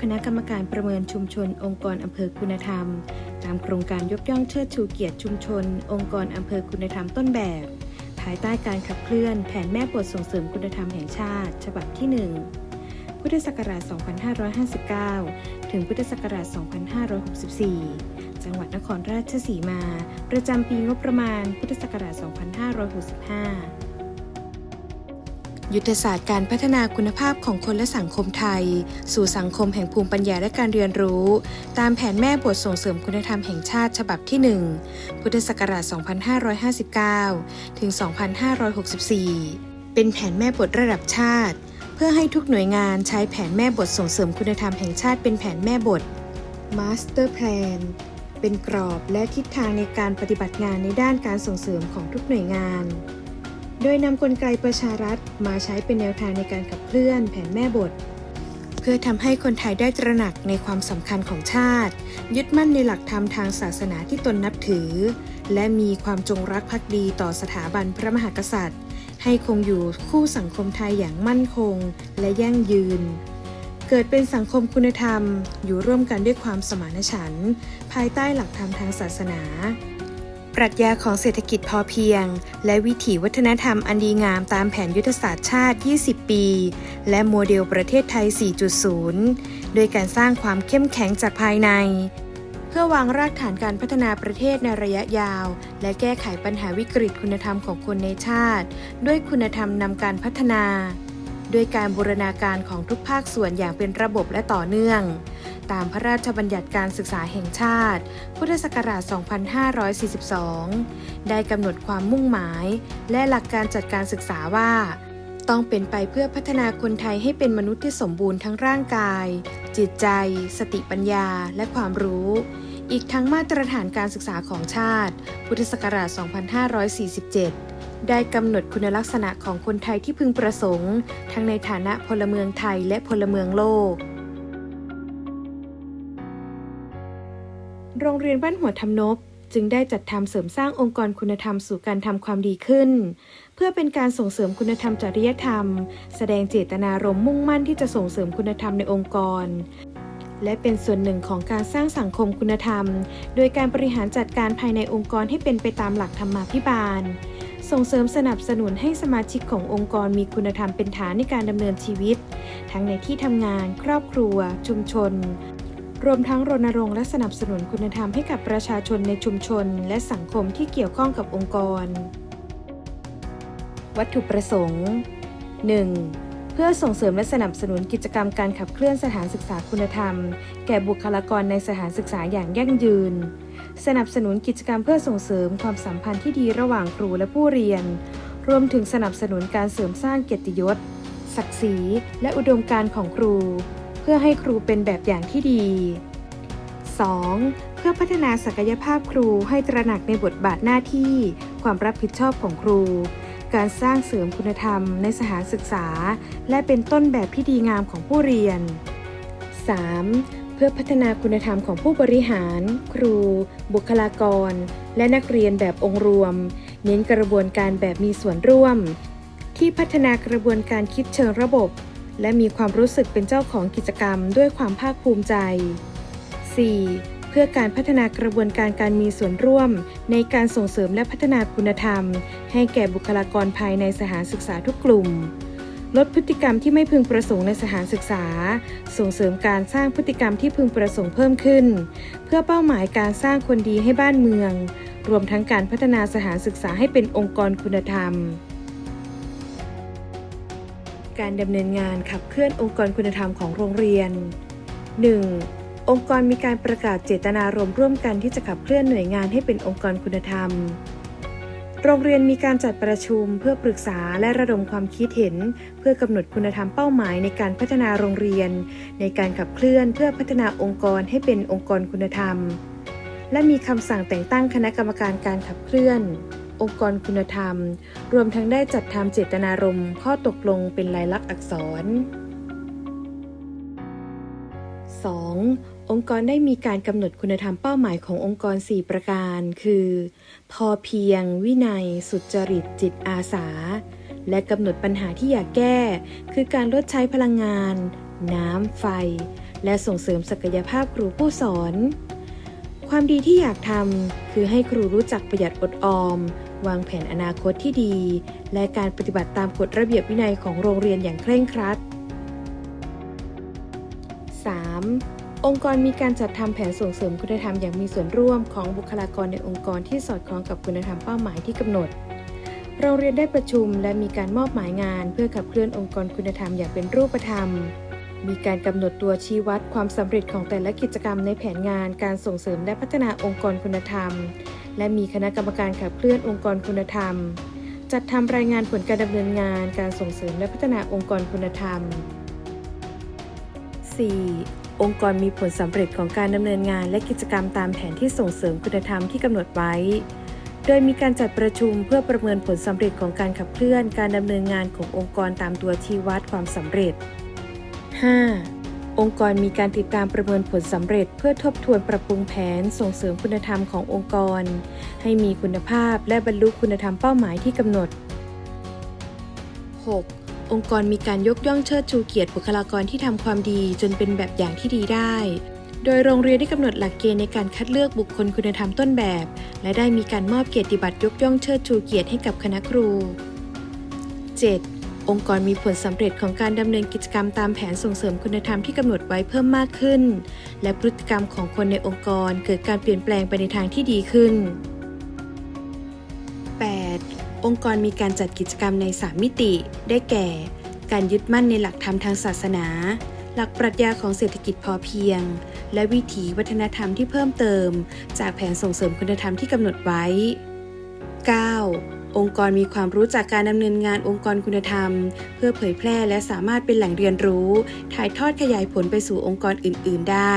คณะกรรมการประเมินชุมชน องค์กรอำเภอคุณธรรม ตามโครงการยกย่องเชิดชูเกียรติชุมชน องค์กรอำเภอคุณธรรมต้นแบบ ภายใต้การขับเคลื่อนแผนแม่บทส่งเสริมคุณธรรมแห่งชาติ ฉบับที่ 1 พุทธศักราช 2559 ถึงพุทธศักราช 2564 จังหวัดนครราชสีมา ประจำปีงบประมาณพุทธศักราช 2565 ยุทธศาสตร์การพัฒนาคุณภาพของคนและสังคมไทย สู่สังคมแห่งภูมิปัญญาและการเรียนรู้ ตามแผนแม่บทส่งเสริมคุณธรรมแห่งชาติฉบับที่ 1 พุทธศักราช 2559 ถึง 2564 เป็นแผนแม่บทระดับชาติ เพื่อให้ทุกหน่วยงานใช้แผนแม่บทส่งเสริมคุณธรรมแห่งชาติเป็นแผนแม่บท Master Plan เป็นกรอบและทิศทางในการปฏิบัติงานในด้านการส่งเสริมของทุกหน่วยงาน โดยนำกลไกประชารัฐมาใช้เป็นแนวทางในการขับเคลื่อนแผนแม่บท เพื่อทำให้คนไทยได้ตระหนักในความสำคัญของชาติ ยึดมั่นในหลักธรรมทางศาสนาที่ตนนับถือ และมีความจงรักภักดีต่อสถาบันพระมหากษัตริย์ ให้คงอยู่คู่สังคมไทยอย่างมั่นคงและยั่งยืน เกิดเป็นสังคมคุณธรรม อยู่ร่วมกันด้วยความสมานฉันท์ภายใต้หลักธรรมทางศาสนา ปรัชญาของเศรษฐกิจพอเพียง และวิถีวัฒนธรรมอันดีงามตามแผนยุทธศาสตร์ชาติ 20 ปี และโมเดลประเทศไทย 4.0 โดยการสร้างความเข้มแข็งจากภายใน เพื่อวางรากฐานการพัฒนาประเทศในระยะยาว และแก้ไขปัญหาวิกฤตคุณธรรมของคนในชาติ ด้วยคุณธรรมนำการพัฒนา ด้วยการบูรณาการของทุกภาคส่วนอย่างเป็นระบบและต่อเนื่อง ตามพระราชบัญญัติการศึกษาแห่งชาติ พุทธศักราช 2542 ได้กำหนดความมุ่งหมาย และหลักการจัดการศึกษาว่า ต้องเป็นไปเพื่อพัฒนาคนไทยให้เป็นมนุษย์ที่สมบูรณ์ทั้งร่างกาย จิตใจ สติปัญญา และความรู้อีกทั้งมาตรฐานการศึกษาของชาติ พุทธศักราช 2547 ได้กำหนดคุณลักษณะของคนไทยที่พึงประสงค์ ทั้งในฐานะพลเมืองไทยและพลเมืองโลก โรงเรียนบ้านหัวทำนบจึงได้จัดทำเสริมสร้างองค์กรคุณธรรมสู่การทำความดีขึ้น เพื่อเป็นการส่งเสริมคุณธรรมจริยธรรม แสดงเจตนารมณ์มุ่งมั่นที่จะส่งเสริมคุณธรรมในองค์กร และเป็นส่วนหนึ่งของการสร้างสังคมคุณธรรม โดยการบริหารจัดการภายในองค์กรให้เป็นไปตามหลักธรรมาภิบาล ส่งเสริมสนับสนุนให้สมาชิกขององค์กรมีคุณธรรมเป็นฐานในการดำเนินชีวิต ทั้งในที่ทำงาน ครอบครัว ชุมชน รวมทั้งรณรงค์และสนับสนุนคุณธรรมให้กับประชาชนในชุมชน และสังคมที่เกี่ยวข้องกับองค์กร วัตถุประสงค์ 1. เพื่อส่งเสริมและสนับสนุนกิจกรรมการขับเคลื่อนสถานศึกษาคุณธรรม แก่บุคลากรในสถานศึกษาอย่างยั่งยืน สนับสนุนกิจกรรมเพื่อส่งเสริมความสัมพันธ์ที่ดีระหว่างครูและผู้เรียน รวมถึงสนับสนุนการเสริมสร้างเกียรติยศ ศักดิ์ศรี และอุดมการณ์ของครู เพื่อให้ครูเป็นแบบอย่างที่ดี 2. เพื่อพัฒนาศักยภาพครูให้ตระหนักในบทบาทหน้าที่ ความรับผิดชอบของครู การสร้างเสริมคุณธรรมในสถานศึกษา และเป็นต้นแบบที่ดีงามของผู้เรียน 3. เพื่อพัฒนาคุณธรรมของผู้บริหาร ครู บุคลากร และนักเรียนแบบองค์รวม เน้นกระบวนการแบบมีส่วนร่วม ที่พัฒนากระบวนการคิดเชิงระบบ และมีความรู้สึกเป็นเจ้าของกิจกรรมด้วยความภาคภูมิใจ 4. เพื่อการพัฒนากระบวนการการมีส่วนร่วม ในการส่งเสริมและพัฒนาคุณธรรม ให้แก่บุคลากรภายในสถานศึกษาทุกกลุ่ม ลดพฤติกรรมที่ไม่พึงประสงค์ในสถานศึกษา ส่งเสริมการสร้างพฤติกรรมที่พึงประสงค์เพิ่มขึ้น เพื่อเป้าหมายการสร้างคนดีให้บ้านเมือง รวมทั้งการพัฒนาสถานศึกษาให้เป็นองค์กรคุณธรรมการดำเนินงานขับเคลื่อนองค์กรคุณธรรมของโรงเรียน 1. องค์กรมีการประกาศเจตนารมณ์ร่วมกันที่จะขับเคลื่อนหน่วยงานให้เป็นองค์กรคุณธรรม โรงเรียนมีการจัดประชุมเพื่อปรึกษาและระดมความคิดเห็น เพื่อกำหนดคุณธรรมเป้าหมายในการพัฒนาโรงเรียน ในการขับเคลื่อนเพื่อพัฒนาองค์กรให้เป็นองค์กรคุณธรรม และมีคำสั่งแต่งตั้งคณะกรรมการการขับเคลื่อน องค์กรคุณธรรม รวมทั้งได้จัดทำเจตนารมณ์ข้อตกลงเป็นลายลักษณ์อักษร 2. องค์กรได้มีการกำหนดคุณธรรมเป้าหมายขององค์กร 4 ประการ คือ พอเพียง วินัย สุจริต จิตอาสา และกำหนดปัญหาที่อยากแก้ คือการลดใช้พลังงาน น้ำไฟ และส่งเสริมศักยภาพครูผู้สอน ความดีที่อยากทำคือให้ครูรู้จักประหยัดอดออม วางแผนอนาคตที่ดี และการปฏิบัติตามกฎระเบียบวินัยของโรงเรียนอย่างเคร่งครัด องค์กรมีการจัดทำแผนส่งเสริมคุณธรรมอย่างมีส่วนร่วมของบุคลากรในองค์กรที่สอดคล้องกับคุณธรรมเป้าหมายที่กำหนด โรงเรียนได้ประชุมและมีการมอบหมายงาน เพื่อขับเคลื่อนองค์กรคุณธรรมอย่างเป็นรูปธรรม มีการกำหนดตัวชี้วัดความสำเร็จของแต่ละกิจกรรมในแผนงานการส่งเสริมและพัฒนาองค์กรคุณธรรม และมีคณะกรรมการขับเคลื่อนองค์กรคุณธรรม จัดทำรายงานผลการดำเนินงาน การส่งเสริมและพัฒนาองค์กรคุณธรรม 4. องค์กรมีผลสำเร็จของการดำเนินงานและกิจกรรมตามแผนที่ส่งเสริมคุณธรรมที่กำหนดไว้ โดยมีการจัดประชุมเพื่อประเมินผลสำเร็จของการขับเคลื่อนการดำเนินงานขององค์กรตามตัวชี้วัดความสำเร็จ 5. องค์กรมีการติดตามประเมินผลสำเร็จ เพื่อทบทวนปรับปรุงแผนส่งเสริมคุณธรรมขององค์กร ให้มีคุณภาพและบรรลุคุณธรรมเป้าหมายที่กำหนด 6. องค์กรมีการยกย่องเชิดชูเกียรติบุคลากรที่ทำความดีจนเป็นแบบอย่างที่ดีได้ โดยโรงเรียนได้กำหนดหลักเกณฑ์ในการคัดเลือกบุคคลคุณธรรมต้นแบบ และได้มีการมอบเกียรติบัตรยกย่องเชิดชูเกียรติให้กับคณะครู 7. องค์กรมีผลสำเร็จของการดำเนินกิจกรรมตามแผนส่งเสริมคุณธรรมที่กำหนดไว้เพิ่มมากขึ้น และพฤติกรรมของคนในองค์กรเกิดการเปลี่ยนแปลงไปในทางที่ดีขึ้น องค์กรมีการจัดกิจกรรมใน 3 มิติ ได้แก่ การยึดมั่นในหลักธรรมทางศาสนา หลักปรัชญาของเศรษฐกิจพอเพียง และวิถีวัฒนธรรมที่เพิ่มเติม จากแผนส่งเสริมคุณธรรมที่กำหนดไว้ 9. องค์กรมีความรู้จากการดำเนินงานองค์กรคุณธรรม เพื่อเผยแพร่และสามารถเป็นแหล่งเรียนรู้ ถ่ายทอดขยายผลไปสู่องค์กรอื่น ๆ ได้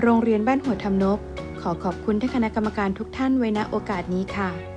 โรงเรียนบ้านหัวทำนบ ขอขอบคุณท่านคณะกรรมการทุกท่านไว้ณโอกาสนี้ค่ะ